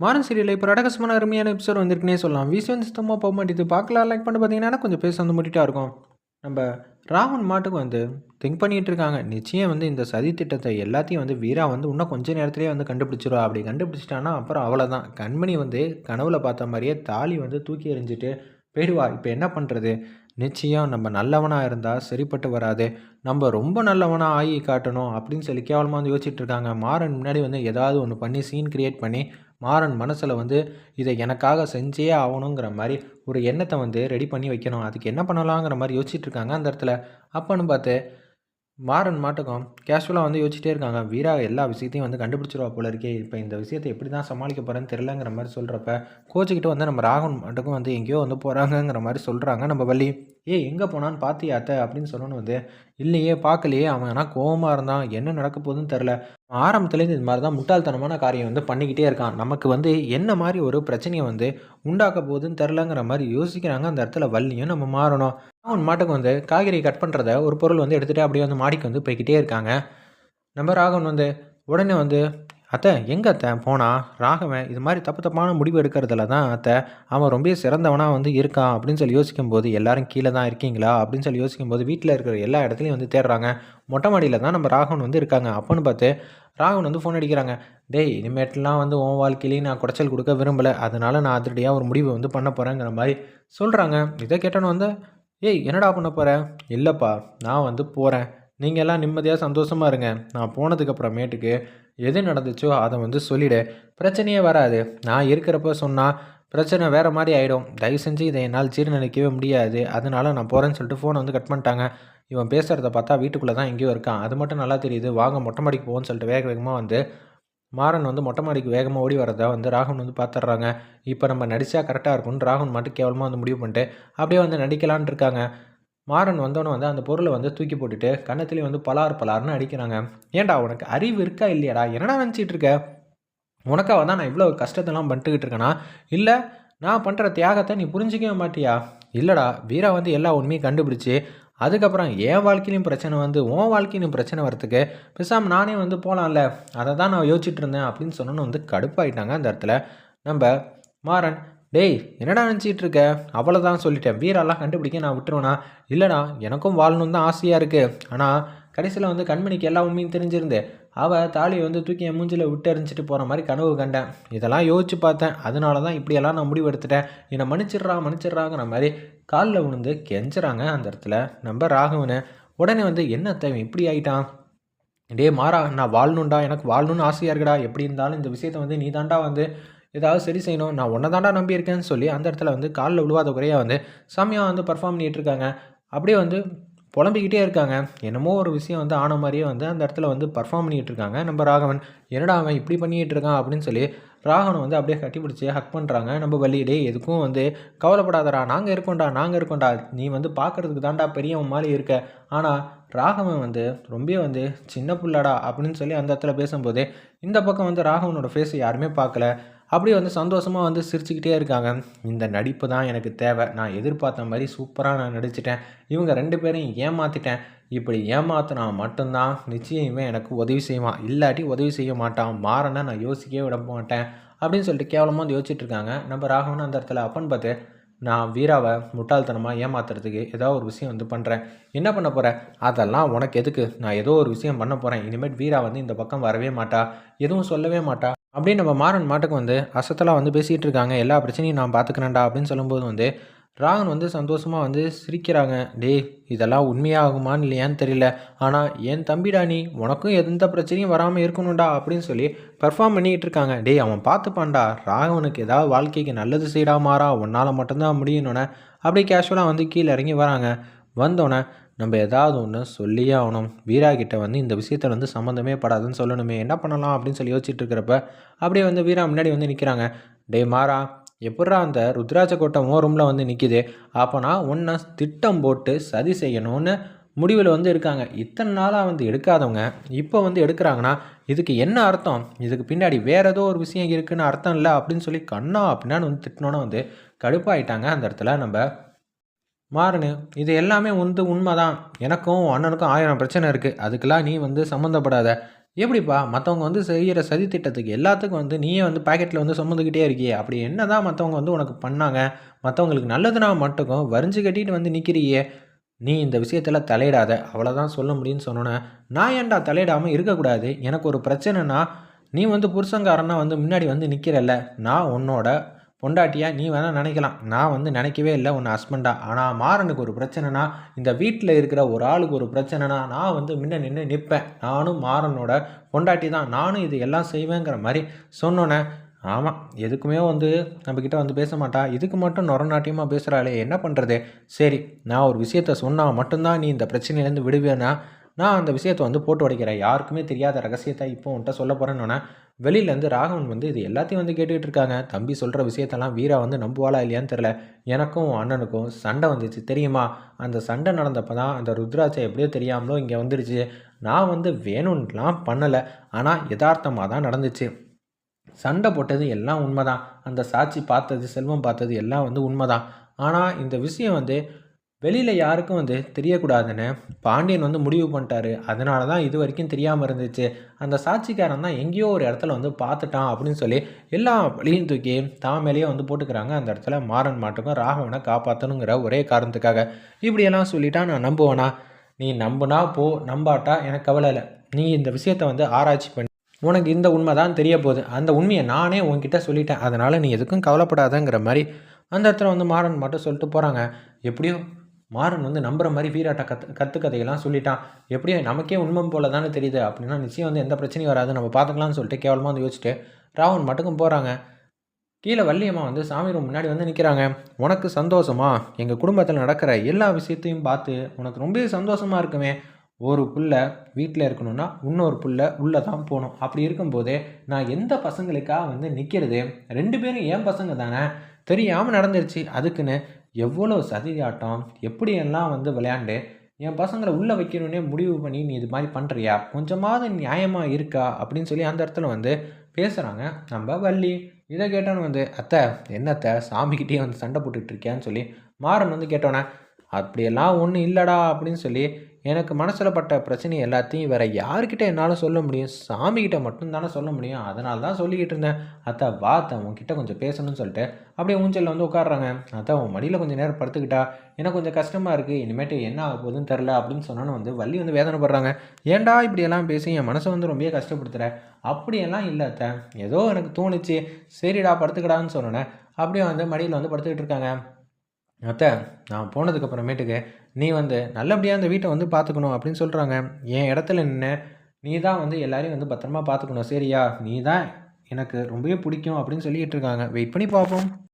Maran serial இப்போ ரடகசமான அருமையான episode வந்திருக்குனே சொல்லலாம். வீசி வந்து சுத்தமாக போக மாட்டேது பார்க்கலாம் லைக் பண்ணி பார்த்தீங்கன்னா கொஞ்சம் பேச வந்து முட்டிட்டா இருக்கும். நம்ம ராவன் மாட்டுக்கு வந்து திங்க் பண்ணிகிட்டு இருக்காங்க. நிச்சயம் வந்து இந்த சதி திட்டத்தை எல்லாத்தையும் வந்து வீரா வந்து இன்னும் கொஞ்ச நேரத்திலேயே வந்து கண்டுபிடிச்சிருவா. அப்படி கண்டுபிடிச்சிட்டான்னா அப்புறம் அவ்வளோதான் கண்மணி வந்து கனவுல பார்த்த மாதிரியே தாலி வந்து தூக்கி எறிஞ்சிட்டு போயிடுவா. இப்போ என்ன பண்ணுறது நிச்சயம் நம்ம நல்லவனாக இருந்தால் சரிப்பட்டு வராது. நம்ம ரொம்ப நல்லவனாக ஆகி காட்டணும் அப்படின்னு சொல்லி கேவலமாக வந்து யோசிச்சுட்டு இருக்காங்க. மாறன் முன்னாடி வந்து ஏதாவது ஒன்று பண்ணி சீன் கிரியேட் பண்ணி மாறன் மனசில் வந்து இதை எனக்காக செஞ்சே ஆகணுங்கிற மாதிரி ஒரு எண்ணத்தை வந்து ரெடி பண்ணி வைக்கணும். அதுக்கு என்ன பண்ணலாங்கிற மாதிரி யோசிச்சுட்டு இருக்காங்க அந்த இடத்துல. அப்போன்னு பார்த்து மாறன் மாட்டுக்கும் கேஷுவலாக வந்து யோசிச்சிட்டே இருக்காங்க. வீரா எல்லா விஷயத்தையும் வந்து கண்டுபிடிச்சிருவா போல இருக்கே. இப்போ இந்த விஷயத்தை எப்படி தான் சமாளிக்க போகிறேன்னு தெரிலங்கிற மாதிரி சொல்கிறப்ப கோச்சிக்கிட்ட வந்து நம்ம ராகவன் மாட்டுக்கும் வந்து எங்கேயோ வந்து போகிறாங்கங்கிற மாதிரி சொல்கிறாங்க நம்ம வள்ளி. ஏ எங்கே போனான்னு பார்த்தியாத்த அப்படின்னு சொல்லணும் வந்து. இல்லையே பார்க்கலையே. அவன் ஆனால் கோவமாக இருந்தான். என்ன நடக்க போகுதுன்னு தெரில ஆரம்பத்துலேருந்து இது மாதிரி தான் முட்டாள்தனமான காரியம் வந்து பண்ணிக்கிட்டே இருக்கான். நமக்கு வந்து என்ன மாதிரி ஒரு பிரச்சனையை வந்து உண்டாக்க போகுதுன்னு தெரிலங்கிற மாதிரி யோசிக்கிறாங்க. அந்த இடத்துல வள்ளியும் நம்ம மாறணும். அவன் மாட்டுக்கு வந்து காய்கறி கட் பண்ணுறத ஒரு பொருள் வந்து எடுத்துகிட்டு அப்படியே வந்து மாடிக்கு வந்து போய்கிட்டே இருக்காங்க. நம்ம ராகவன் வந்து உடனே வந்து அத்தை எங்கே அத்தை? போனால் ராகவன் இது மாதிரி தப்பு தப்பான முடிவு எடுக்கிறதுல தான் அத்தை அவன் ரொம்ப சிறந்தவனாக வந்து இருக்கான் அப்படின்னு சொல்லி யோசிக்கும்போது எல்லாரும் கீழே தான் இருக்கீங்களா? அப்படின்னு சொல்லி யோசிக்கும்போது வீட்டில் இருக்கிற எல்லா இடத்துலையும் வந்து தேடுறாங்க. மொட்டை மாடியில் தான் நம்ம ராகவன் வந்து இருக்காங்க. அப்போன்னு பார்த்து ராகவன் வந்து ஃபோன் அடிக்கிறாங்க. டேய் இனிமேட்லாம் வந்து உன் வாழ்க்கையிலையும் நான் குடைச்சல் கொடுக்க விரும்பலை. அதனால நான் அதிரடியாக ஒரு முடிவு வந்து பண்ண போகிறேங்கிற மாதிரி சொல்கிறாங்க இதை கேட்டோன்னு வந்து ஏய் என்னடா பண்ண போகிறேன் இல்லைப்பா நான் வந்து போகிறேன் நீங்கள் எல்லாம் நிம்மதியாக சந்தோஷமாக இருங்க. நான் போனதுக்கப்புறமேட்டுக்கு எது நடந்துச்சோ அதை வந்து சொல்லிவிடு பிரச்சனையே வராது. நான் இருக்கிறப்ப சொன்னால் பிரச்சனை வேறு மாதிரி ஆகிடும் தயவு செஞ்சு இதை என்னால் ஜீர்ணிக்கவே முடியாது. அதனால் நான் போகிறேன்னு சொல்லிட்டு ஃபோனை வந்து கட் பண்ணிட்டாங்க. இவன் பேசுகிறத பார்த்தா வீட்டுக்குள்ளே தான் எங்கேயோ இருக்கான். அது மட்டும் நல்லா தெரியுது. வாங்க மொட்டை மாடிக்கு போவோன்னு சொல்லிட்டு வேக வேகமாக வந்து மாறன் வந்து மொட்டை மாடிக்கு வேகமாக ஓடி வரதை வந்து ராகுன் வந்து பார்த்துட்றாங்க. இப்போ நம்ம நடித்தா கரெக்டாக இருக்கும்னு ராகுன் மட்டும் கேவலமாக வந்து முடிவு பண்ணிட்டு அப்படியே வந்து நடிக்கலான் இருக்காங்க. மாறன் வந்தோன்னே வந்து அந்த பொருளை வந்து தூக்கி போட்டுட்டு கன்னத்துலேயும் வந்து பலார் பலார்னு அடிக்கிறாங்க. ஏன்டா உனக்கு அறிவு இருக்கா இல்லையாடா? என்னடா நினச்சிட்டு இருக்க? உனக்காக தான் நான் இவ்வளோ கஷ்டத்தெல்லாம் பண்ணிட்டுக்கிட்டு இருக்கேனா? இல்லை நான் பண்ணுற தியாகத்தை நீ புரிஞ்சிக்கவே மாட்டியா? இல்லைடா வீரா வந்து எல்லா உண்மையும் கண்டுபிடிச்சி அதுக்கப்புறம் என் வாழ்க்கையிலையும் பிரச்சனை வந்து உன் வாழ்க்கையிலும் பிரச்சனை வரத்துக்கு பேசாமல் நானே வந்து போகலாம்ல அதை தான் நான் யோசிச்சுட்டு இருந்தேன் அப்படின்னு சொன்னோன்னு வந்து கடுப்பாயிட்டாங்க அந்த இடத்துல. நம்ம மாறன் டேய் என்னடா நினச்சிட்டு இருக்க அவ்வளோதான் சொல்லிட்டேன். வீரெல்லாம் கண்டுபிடிக்க நான் விட்டுருவேனா? இல்லைடா எனக்கும் வாழணும் தான் ஆசையாக இருக்குது ஆனால் கடைசியில் வந்து கண்மணிக்கு எல்லா உண்மையும் தெரிஞ்சிருந்து அவள் தாலியை வந்து தூக்கி என் மூஞ்சில் விட்டு எறிஞ்சிட்டு போகிற மாதிரி கனவு கண்டேன். இதெல்லாம் யோசிச்சு பார்த்தேன். அதனால தான் இப்படியெல்லாம் நான் முடிவு எடுத்துட்டேன் என்னை மன்னிச்சிட்றா மன்னிச்சிட்றாங்கிற மாதிரி காலில் விழுந்து கெஞ்சுறாங்க அந்த இடத்துல நம்ம ராகவனு. உடனே வந்து என்ன தேவை இப்படி ஆயிட்டான்? டே மாறா நான் வாழணுண்டா எனக்கு வாழணும்னு ஆசையாக இருக்குடா. எப்படி இருந்தாலும் இந்த விஷயத்தை வந்து நீ தாண்டா வந்து ஏதாவது சரி செய்யணும் நான் ஒன்றை தாண்டா நம்பியிருக்கேன்னு சொல்லி அந்த இடத்துல வந்து காலில் விழுவாத குறையாக வந்து செம்மையாக வந்து பர்ஃபார்ம் பண்ணிகிட்டு இருக்காங்க. அப்படியே வந்து புலம்பிக்கிட்டே இருக்காங்க. என்னமோ ஒரு விஷயம் வந்து ஆன மாதிரியே வந்து அந்த இடத்துல வந்து பர்ஃபார்ம் பண்ணிகிட்டு இருக்காங்க. நம்ம ராகவன் என்னடா அவன் இப்படி பண்ணிகிட்டு இருக்கான்? அப்படின்னு சொல்லி ராகவனை வந்து அப்படியே கட்டி பிடிச்சி ஹக் பண்ணுறாங்க நம்ம வழியிலே எதுக்கும் வந்து கவலைப்படாதடா நாங்கள் இருக்கோண்டா நாங்கள் இருக்கோண்டா நீ வந்து பார்க்குறதுக்கு தாண்டா பெரியவன் மாதிரி இருக்க. ஆனால் ராகவன் வந்து ரொம்ப வந்து சின்ன பிள்ளடா அப்படின்னு சொல்லி அந்த இடத்துல பேசும்போது இந்த பக்கம் வந்து ராகவனோட ஃபேஸை யாருமே பார்க்கல. அப்படியே வந்து சந்தோஷமாக வந்து சிரிச்சுக்கிட்டே இருக்காங்க. இந்த நடிப்பு தான் எனக்கு தேவை. நான் எதிர்பார்த்த மாதிரி சூப்பராக நான் நடிச்சிட்டேன். இவங்க ரெண்டு பேரையும் ஏமாற்றிட்டேன் இப்படி ஏமாத்தினா மட்டும்தான் நிச்சயம் இவன் எனக்கு உதவி செய்வான். இல்லாட்டி உதவி செய்ய மாட்டான். மாறனா நான் யோசிக்கவே விட மாட்டேன். அப்படின்னு சொல்லிட்டு கேவலமாக வந்து யோசிச்சுட்டு இருக்காங்க. நம்ம ராகவன் அந்த இடத்துல அப்பன்னு பார்த்து நான் வீராவை முட்டாள்தனமாக ஏமாத்துறதுக்கு ஏதோ ஒரு விஷயம் வந்து பண்ணுறேன் என்ன பண்ண போகிறேன் அதெல்லாம் உனக்கு எதுக்கு? நான் ஏதோ ஒரு விஷயம் பண்ண போகிறேன் இனிமேல் வீரா வந்து இந்த பக்கம் வரவே மாட்டா. எதுவும் சொல்லவே மாட்டா. அப்படின்னு நம்ம மாறன் மாட்டுக்கு வந்து அசத்தலாக வந்து பேசிகிட்டு இருக்காங்க எல்லா பிரச்சனையும் நான் பார்த்துக்கிறேன்டா அப்படின்னு சொல்லும்போது வந்து ராகன் வந்து சந்தோஷமாக வந்து சிரிக்கிறாங்க. டே இதெல்லாம் உண்மையாகுமான்னு இல்லையான்னு தெரியல. ஆனால் என் தம்பிடா நீ உனக்கும் எந்த பிரச்சனையும் வராமல் இருக்கணும்டா அப்படின்னு சொல்லி பர்ஃபார்ம் பண்ணிக்கிட்டு இருக்காங்க டேய் அவன் பார்த்துப்பான்டா ராகவனுக்கு ஏதாவது வாழ்க்கைக்கு நல்லது செய்டா மாறா. உன்னால் மட்டும்தான் முடியணுன்னே அப்படியே கேஷுவலாக வந்து கீழே இறங்கி வராங்க. வந்தோடனே நம்ம ஏதாவது ஒன்று சொல்லியே ஆகணும். வீரா கிட்ட வந்து இந்த விஷயத்தை வந்து சம்மந்தமே படாதுன்னு சொல்லணுமே. என்ன பண்ணலாம் அப்படின்னு சொல்லி யோசிச்சுட்டு இருக்கிறப்ப அப்படியே வந்து வீரா முன்னாடி வந்து நிற்கிறாங்க டே மாறா எப்படா அந்த ருத்ராஜ கோட்டை ஓ ரூமில் வந்து நிற்கிது அப்போனா ஒன்றை திட்டம் போட்டு சதி செய்யணும்னு முடிவில் வந்து இருக்காங்க. இத்தனை நாளாக வந்து எடுக்காதவங்க இப்போ வந்து எடுக்கிறாங்கன்னா இதுக்கு என்ன அர்த்தம்? இதுக்கு பின்னாடி வேறு ஏதோ ஒரு விஷயம் இருக்குன்னு அர்த்தம் இல்லை? அப்படின்னு சொல்லி கண்ணா அப்படின்னான்னு வந்து திட்டினோன்னு வந்து கடுப்பாயிட்டாங்க. அந்த இடத்துல நம்ம மாறனு இது எல்லாமே வந்து உண்மை தான் எனக்கும் அண்ணனுக்கும் ஆயிரம் பிரச்சனை இருக்குது அதுக்கெல்லாம் நீ வந்து சம்மந்தப்படாத. எப்படிப்பா மற்றவங்க வந்து செய்கிற சதி திட்டத்துக்கு எல்லாத்துக்கும் வந்து நீயே வந்து பாக்கெட்டில் வந்து சுமந்துக்கிட்டே இருக்கியே. அப்படி என்ன தான் மற்றவங்க வந்து உனக்கு பண்ணாங்க? மற்றவங்களுக்கு நல்லதுனா மட்டுக்கும் வரிஞ்சு கட்டிட்டு வந்து நிற்கிறியே நீ இந்த விஷயத்தில் தலையிடாத. அவ்வளோதான் சொல்ல முடியும்னு சொன்னோன்னே நான் ஏன்டா தலையிடாமல் இருக்கக்கூடாது? எனக்கு ஒரு பிரச்சனைனா நீ வந்து புருஷங்காரன்னா வந்து முன்னாடி வந்து நிற்கிறல்ல நான் உன்னோட பொண்டாட்டியா நீ வேணால் நினைக்கலாம். நான் வந்து நினைக்கவே இல்லை உன்னை ஹஸ்பண்டா ஆனால் மாறனுக்கு ஒரு பிரச்சனைனா இந்த வீட்டில் இருக்கிற ஒரு ஆளுக்கு ஒரு பிரச்சனைனா நான் வந்து முன்ன நின்று நிற்பேன். நானும் மாறனோட பொண்டாட்டி தான். நானும் இது எல்லாம் செய்வேங்கிற மாதிரி சொன்னோன்னே ஆமாம் எதுக்குமே வந்து நம்மக்கிட்ட வந்து பேச மாட்டா. இதுக்கு மட்டும் நொரநாட்டியமாக பேசுகிறாளே என்ன பண்ணுறது சரி நான் ஒரு விஷயத்த சொன்னால் மட்டும்தான் நீ இந்த பிரச்சனையிலேருந்து விடுவேன்னா நான் அந்த விஷயத்தை வந்து போட்டு உடைக்கிறேன். யாருக்குமே தெரியாத ரகசியத்தை இப்போ உன்ட்ட சொல்ல போகிறேன்னு வெளியிலேருந்து ராகவன் வந்து இது எல்லாத்தையும் வந்து கேட்டுக்கிட்டு இருக்காங்க. தம்பி சொல்கிற விஷயத்தெல்லாம் வீரா வந்து நம்புவாளா இல்லையான்னு தெரில எனக்கும் அண்ணனுக்கும் சண்டை வந்துச்சு. தெரியுமா? அந்த சண்டை நடந்தப்போ தான் அந்த ருத்ராட்சை எப்படியோ தெரியாமலோ இங்கே வந்துடுச்சு. நான் வந்து வேணும்லாம் பண்ணலை. ஆனால் யதார்த்தமாக தான் நடந்துச்சு. சண்டை போட்டது எல்லாம் உண்மைதான். அந்த சாட்சி பார்த்தது செல்வம் பார்த்தது எல்லாம் வந்து உண்மைதான். ஆனால் இந்த விஷயம் வந்து வெளியில் யாருக்கும் வந்து தெரியக்கூடாதுன்னு பாண்டியன் வந்து முடிவு பண்ணிட்டாரு. அதனால தான் இது வரைக்கும் தெரியாமல் இருந்துச்சு. அந்த சாட்சிக்காரன் தான் எங்கேயோ ஒரு இடத்துல வந்து பார்த்துட்டான் அப்படின்னு சொல்லி எல்லா வழியும் தூக்கி தான் மேலேயே வந்து போட்டுக்கிறாங்க. அந்த இடத்துல மாறன் மாட்டுக்கும் ராகவனை காப்பாற்றணுங்கிற ஒரே காரணத்துக்காக. இப்படியெல்லாம் சொல்லிட்டா நான் நம்புவேனா? நீ நம்புனா போ நம்பாட்டா? எனக்கு கவலை இல்லை. நீ இந்த விஷயத்தை வந்து ஆராய்ச்சி பண்ணி. உனக்கு இந்த உண்மை தான் தெரிய போகுது. அந்த உண்மையை நானே உன்கிட்ட சொல்லிட்டேன். அதனால் நீ எதுக்கும் கவலைப்படாதங்கிற மாதிரி அந்த இடத்துல வந்து மாறன் மட்டும் சொல்லிட்டு போகிறாங்க எப்படியோ மாறன் வந்து நம்புற மாதிரி வீராட்ட கத் கற்றுக்கதையெல்லாம் சொல்லிட்டான். எப்படியும் நமக்கே உண்மை போல தானே தெரியுது. அப்படின்னா நிச்சயம் வந்து எந்த பிரச்சனையும் வராது. நம்ம பார்த்துக்கலாம்னு சொல்லிட்டு கேவலமாக வந்து யோசிச்சுட்டு ராவன் மட்டுக்கும் போகிறாங்க கீழே வள்ளியம்மா வந்து சாமி ரூம் முன்னாடி வந்து நிற்கிறாங்க உனக்கு சந்தோஷமா? எங்கள் குடும்பத்தில் நடக்கிற எல்லா விஷயத்தையும் பார்த்து உனக்கு ரொம்ப சந்தோஷமாக இருக்குமே. ஒரு புள்ள வீட்டில் இருக்கணும்னா இன்னொரு புள்ள உள்ளே தான் போகணும். அப்படி இருக்கும்போதே நான் எந்த பசங்களுக்காக வந்து நிற்கிறது ரெண்டு பேரும் ஏன் பசங்க தானே? தெரியாமல் நடந்துருச்சு. அதுக்குன்னு எவ்வளோ சதியாட்டம் எப்படியெல்லாம் வந்து விளையாண்டு என் பசங்களை உள்ளே வைக்கணுன்னே முடிவு பண்ணி நீ இது மாதிரி பண்ணுறியா கொஞ்சமாவது நியாயமாக இருக்கா? அப்படின்னு சொல்லி அந்த இடத்துல வந்து பேசுகிறாங்க நம்ம வள்ளி இதை கேட்டோன்னு வந்து அத்தை என்னத்தை சாமிக்கிட்டே வந்து சண்டை போட்டுட்ருக்கியான்னு சொல்லி மாறன் வந்து கேட்டோன்னே அப்படியெல்லாம் ஒன்றும் இல்லைடா அப்படின்னு சொல்லி எனக்கு மனசில் பட்ட பிரச்சனை எல்லாத்தையும் வேறு யார்கிட்ட என்னால் சொல்ல முடியும். சாமிக்கிட்ட மட்டும்தானே சொல்ல முடியும். அதனால தான் சொல்லிக்கிட்டு இருந்தேன். அத்தா வா அத்தை உன்கிட்ட கொஞ்சம் பேசணும்னு சொல்லிட்டு அப்படியே ஊஞ்சலில் வந்து உட்காடுறாங்க அத்தா உன் மடியில் கொஞ்சம் நேரம் படுத்துக்கிட்டா? எனக்கு கொஞ்சம் கஷ்டமாக இருக்குது இனிமேட்டு என்ன ஆக போகுதுன்னு தெரில அப்படின்னு சொன்னோன்னு வந்து வள்ளி வந்து வேதனைப்படுறாங்க. ஏன்டா இப்படியெல்லாம் பேசி என் மனசை வந்து ரொம்ப கஷ்டப்படுத்துகிற அப்படியெல்லாம் இல்லை அத்தை. ஏதோ எனக்கு தோணுச்சு. சரிடா படுத்துக்கடான்னு சொன்னோன்னே அப்படியே வந்து மடியில் வந்து படுத்துக்கிட்டு இருக்காங்க. அத்தை நான் போனதுக்கப்புறமேட்டுக்கு நீ வந்து நல்லபடியாக அந்த வீட்டை வந்து பார்த்துக்கணும் அப்படின்னு சொல்கிறாங்க என் இடத்துல நின்று நீ தான் வந்து எல்லாரையும் வந்து பத்திரமா பார்த்துக்கணும். சரியா? நீ தான் எனக்கு ரொம்பவே பிடிக்கும் அப்படின்னு சொல்லிக்கிட்டு இருக்காங்க. வெயிட் பண்ணி பார்ப்போம்.